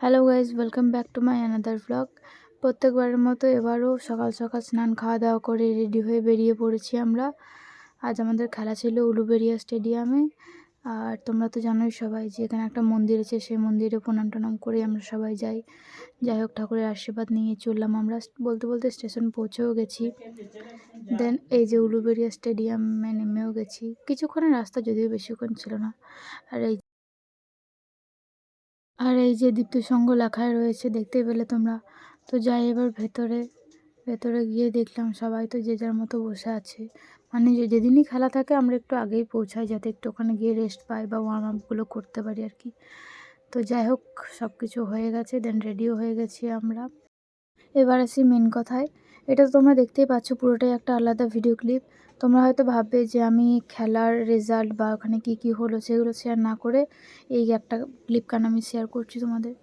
Hello guys welcome back to my another blog প্রত্যেকবারের মতো এবারও সকাল সকাল স্নান খাওয়া দাওয়া করে রেডি হয়ে বেরিয়ে পড়েছি আমরা। আজ আমাদের খেলা ছিল উলুবেরিয়া স্টেডিয়ামে। আর তোমরা তো জানোই সবাই যে এখানে একটা মন্দির আছে, সেই মন্দিরে প্রণাম টনাম করে আমরা সবাই যাই। যাই হোক, ঠাকুরের আশীর্বাদ নিয়ে চললাম আমরা। বলতে বলতে স্টেশন পৌঁছেও গেছি। দেন এই যে উলুবেরিয়া স্টেডিয়ামে নেমেও গেছি। কিছুক্ষণের রাস্তা যদিও বেশিক্ষণ ছিল না। আর এই এই যে দীপ্ত সংঘ লেখায় রয়েছে, দেখতে পেলে তোমরা। তো যাই, এবার ভেতরে ভেতরে গিয়ে দেখলাম সবাই তো যে যার মতো বসে আছে। মানে যে যেদিনই খেলা থাকে, আমরা একটু আগেই পৌঁছাই যাতে একটু ওখানে গিয়ে রেস্ট পাই বা ওয়ার্ম আপগুলো করতে পারি আর কি। তো যাই হোক সব কিছু হয়ে গেছে দেন রেডিও হয়ে গেছি আমরা। এবার আসি মেন কথায়। এটা তো তোমরা দেখতেই পাচ্ছ, পুরোটাই একটা আলাদা ভিডিও ক্লিপ তোমরা হয়তো ভাববে যে আমি খেলার রেজাল্ট বা ওখানে কি কি হলো সেগুলো শেয়ার না করে এই একটা ক্লিপ কান আমি শেয়ার করছি তোমাদের?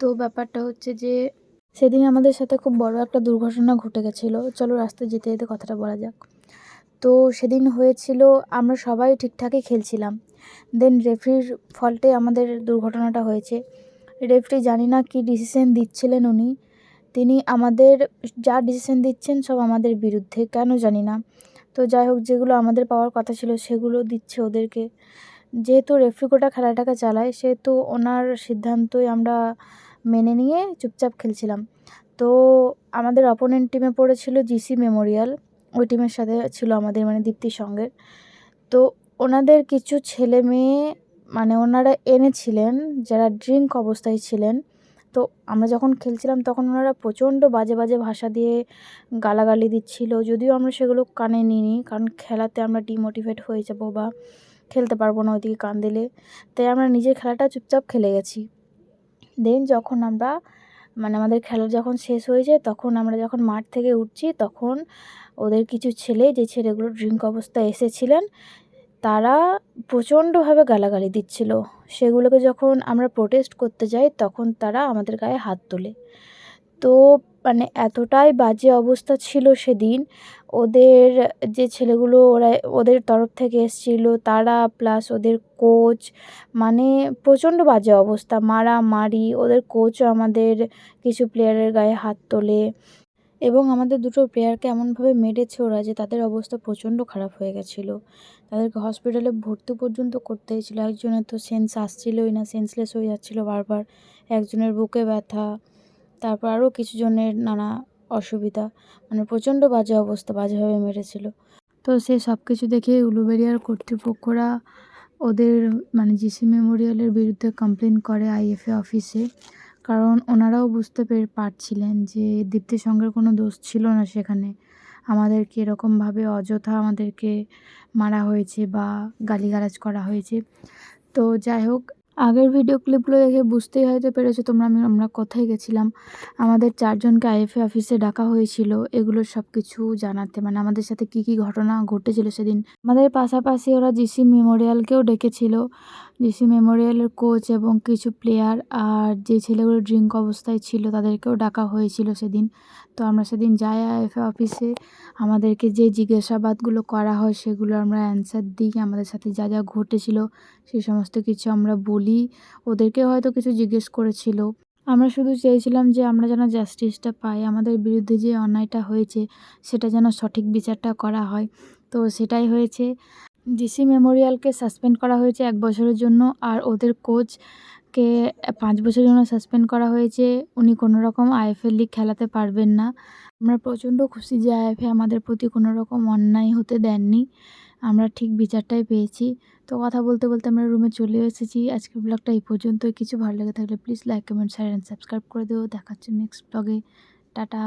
তো ব্যাপারটা হচ্ছে যে সেদিন আমাদের সাথে খুব বড় একটা দুর্ঘটনা ঘটে গেছিল। চলো রাস্তায় যেতে যেতে কথাটা বলা যাক। তো সেদিন হয়েছিল, আমরা সবাই ঠিকঠাকই খেলছিলাম। দেন রেফরির ফল্টে আমাদের দুর্ঘটনাটা হয়েছে। রেফরি জানি না কি ডিসিশন দিচ্ছিলেন উনি। তিনি আমাদের যা ডিসিশন দিচ্ছেন সব আমাদের বিরুদ্ধে, কেন জানি না। তো যাই হোক, যেগুলো আমাদের পাওয়ার কথা ছিল সেগুলো দিচ্ছে ওদেরকে। যেহেতু রেফ্রিকোটা খেলাটাকে চালায়, সেহেতু ওনার সিদ্ধান্তই আমরা মেনে নিয়ে চুপচাপ খেলছিলাম। তো আমাদের অপোনেন্ট টিমে পড়েছিল জিসি মেমোরিয়াল ওই টিমের সাথে ছিল আমাদের মানে দীপ্তির সঙ্গে। তো ওনাদের কিছু ছেলে মেয়ে মানে ওনারা এনেছিলেন, যারা ড্রিঙ্ক অবস্থায় ছিলেন তো আমরা যখন খেলছিলাম তখন ওনারা প্রচণ্ড বাজে বাজে ভাষা দিয়ে গালাগালি দিচ্ছিল। যদিও আমরা সেগুলো কানে নিইনি, কারণ খেলাতে আমরা ডিমোটিভেট হয়ে যাব বা খেলতে পারব না ওইদিকে কান দিলে। তাই আমরা নিজের খেলাটা চুপচাপ খেলে গেছি। দেন যখন আমরা মানে আমাদের খেলা যখন শেষ হয়ে যায়, তখন আমরা যখন মাঠ থেকে উঠছি, তখন ওদের কিছু ছেলে, যে ছেলেগুলো ড্রিঙ্ক অবস্থায় এসেছিলেন তারা প্রচণ্ডভাবে গালাগালি দিচ্ছিল। সেগুলোকে যখন আমরা প্রোটেস্ট করতে যাই, তখন তারা আমাদের গায়ে হাত তোলে। তো মানে এতটাই বাজে অবস্থা ছিল সেদিন। ওদের যে ছেলেগুলো, ওরা, ওদের তরফ থেকে এসেছিল, তারা প্লাস ওদের কোচ মানে প্রচণ্ড বাজে অবস্থা। মারামারি, ওদের কোচও আমাদের কিছু প্লেয়ারের গায়ে হাত তোলে। এবং আমাদের দুটো প্লেয়ারকে এমনভাবে মেরেছে ওরা যে তাদের অবস্থা প্রচণ্ড খারাপ হয়ে গেছিল। তাদেরকে হসপিটালে ভর্তি পর্যন্ত করতে হয়েছিল। একজনের তো সেন্স আসছিলোই না সেন্সলেস হয়ে যাচ্ছিল বারবার। একজনের বুকে ব্যথা, তারপর আরও কিছু জনের নানা অসুবিধা। মানে প্রচণ্ড বাজে অবস্থা বাজেভাবে মেরেছিল। তো সে সব কিছু দেখে উলুবেরিয়ার কর্তৃপক্ষরা ওদের মানে জিসি মেমোরিয়ালের বিরুদ্ধে কমপ্লেন করে আইএফএ অফিসে কারণ ওনারাও বুঝতে পেরে, পারছিলেন যে দীপ্তির সঙ্গে কোনো দোষ ছিল না সেখানে। আমাদেরকে এরকমভাবে অযথা আমাদেরকে মারা হয়েছে বা গালিগালাজ করা হয়েছে। তো যাই হোক, আগের ভিডিও ক্লিপগুলো দেখে বুঝতেই হয়তো পেরেছ তোমরা আমি, আমরা কোথায় গেছিলাম। আমাদের চারজনকে আইএফএ অফিসে ডাকা হয়েছিল এগুলোর সব কিছু জানাতে। মানে আমাদের সাথে কি কি ঘটনা ঘটেছিল সেদিন। আমাদের পাশাপাশি ওরা জিসি মেমোরিয়ালকেও ডেকেছিল। জিসি মেমোরিয়ালের কোচ এবং কিছু প্লেয়ার আর যে ছেলেগুলো ড্রিঙ্ক অবস্থায় ছিল তাদেরকেও ডাকা হয়েছিল সেদিন। তো আমরা সেদিন যাই আইএফএ অফিসে। আমাদেরকে যে জিজ্ঞাসাবাদগুলো করা হয় সেগুলো আমরা অ্যান্সার দিই। আমাদের সাথে যা যা ঘটেছিল সেই সমস্ত কিছু আমরা বলি। ওদেরকে হয়তো কিছু জিজ্ঞেস করেছিল। আমরা শুধু চেয়েছিলাম যে আমরা যেন জাস্টিসটা পাই। আমাদের বিরুদ্ধে যে অন্যায়টা হয়েছে সেটা যেন সঠিক বিচারটা করা হয়। তো সেটাই হয়েছে। জিসি মেমোরিয়ালকে সাসপেন্ড করা হয়েছে এক বছরের জন্য আর ওদের কোচকে পাঁচ বছরের জন্য সাসপেন্ড করা হয়েছে। উনি কোনো রকম আইএফএল লিগ খেলাতে পারবেন না। আমরা প্রচণ্ড খুশি যে আইএফএ আমাদের প্রতি কোনো রকম অন্যায় হতে দেননি। আমরা ঠিক বিচারটাই পেয়েছি। তো কথা বলতে বলতে আমরা রুমে চলে এসেছি। আজকের ব্লগটা এই পর্যন্তই। কিছু ভালো লেগে থাকলে please like, comment share and subscribe করে দেবো দেখাচ্ছে নেক্সট ব্লগে টাটা।